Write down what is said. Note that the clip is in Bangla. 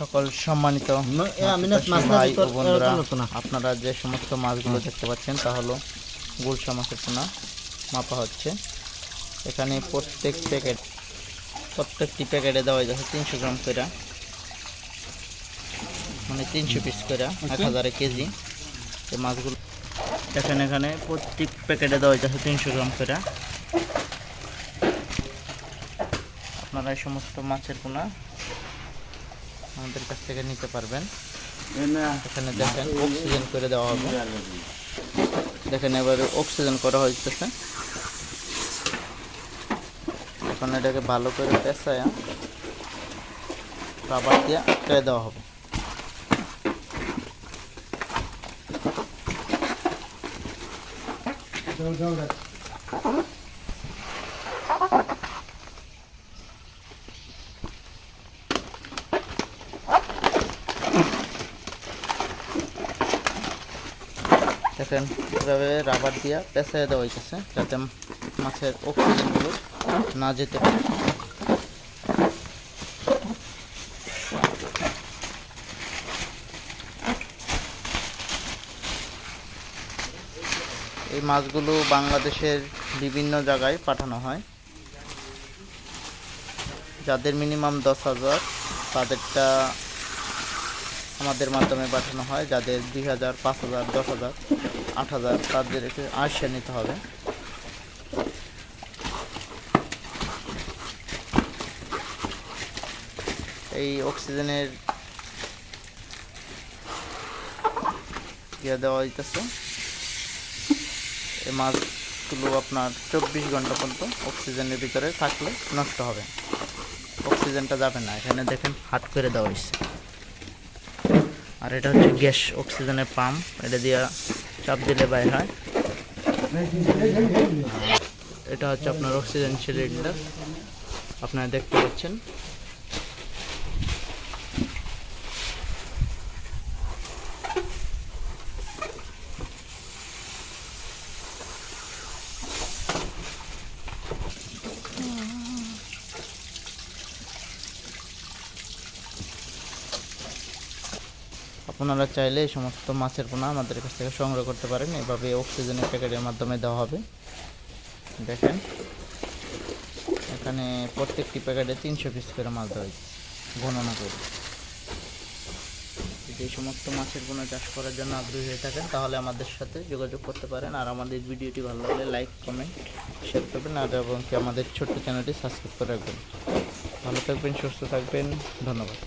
সকল সম্মানিত ভাই ও বন্ধুরা। আপনারা যে সমস্ত মাছগুলো দেখতে পাচ্ছেন তা হলো গুলশা মাছের পোনা মাপা হচ্ছে। এখানে প্রত্যেক প্যাকেট প্রত্যেকটি প্যাকেটে দেওয়া যাচ্ছে তিনশো গ্রাম করে। মানে তিনশো পিস করে এক হাজারে কেজি। এই মাছগুলো এখানে এখানে প্রত্যেক প্যাকেটে দেওয়া যাচ্ছে তিনশো গ্রাম করে। আপনারা এই সমস্ত মাছের পোনা আমাদের কাছ থেকে নিতে পারবেন। এখানে দেখেন অক্সিজেন করে দেওয়া হবে। দেখেন এবারে অক্সিজেন করা হইতেছে। এখন এটাকে ভালো করে পেঁচায়া রাবার দিয়ে আটকে দেওয়া হবে। দেখেন এভাবে রাবার দিয়া পেঁচাই দেওয়া হইতেছে, যাতে মাছের অক্সিজেনগুলো না যেতে পারে। এই মাছগুলো বাংলাদেশের বিভিন্ন জায়গায় পাঠানো হয়। যাদের মিনিমাম দশ হাজার, তাদেরটা আমাদের মাধ্যমে পাঠানো হয়, যাদের দুই হাজার, পাঁচ হাজার, দশ হাজার, আট হাজার তাদেরকে আসে নিতে হবে। এই অক্সিজেনের ইয়ে দেওয়া হইতেছে। এই মাছগুলো আপনার চব্বিশ ঘণ্টা পর্যন্ত অক্সিজেনের ভিতরে থাকলে নষ্ট হবে। অক্সিজেনটা যাবে না, এখানে দেখেন হাত করে দেওয়া হয়েছে আর এটা হচ্ছে গ্যাস অক্সিজেনের পাম্প। এটা দিয়ে চাপ দিলে বাইর হয়। আর এটা হচ্ছে আপনার অক্সিজেন সিলিন্ডার। আপনারা দেখতে পাচ্ছেন। আপনারা চাইলে এই সমস্ত মাছের পোনা আমাদের কাছ থেকে সংগ্রহ করতে পারেন। এভাবে অক্সিজেনের প্যাকেটের মাধ্যমে দেওয়া হবে। দেখেন, এখানে প্রত্যেকটি প্যাকেটে তিনশো পিস করে মাছ দেওয়া হয়েছে, গণনা করে। যদি এই সমস্ত মাছের পোনা চাষ করার জন্য আগ্রহী হয়ে থাকেন, তাহলে আমাদের সাথে যোগাযোগ করতে পারেন। আর আমাদের ভিডিওটি ভালো লাগলে লাইক কমেন্ট শেয়ার করবেন। আর এবং কি আমাদের ছোট্ট চ্যানেলটি সাবস্ক্রাইব করে রাখবেন। ভালো থাকবেন, সুস্থ থাকবেন। ধন্যবাদ।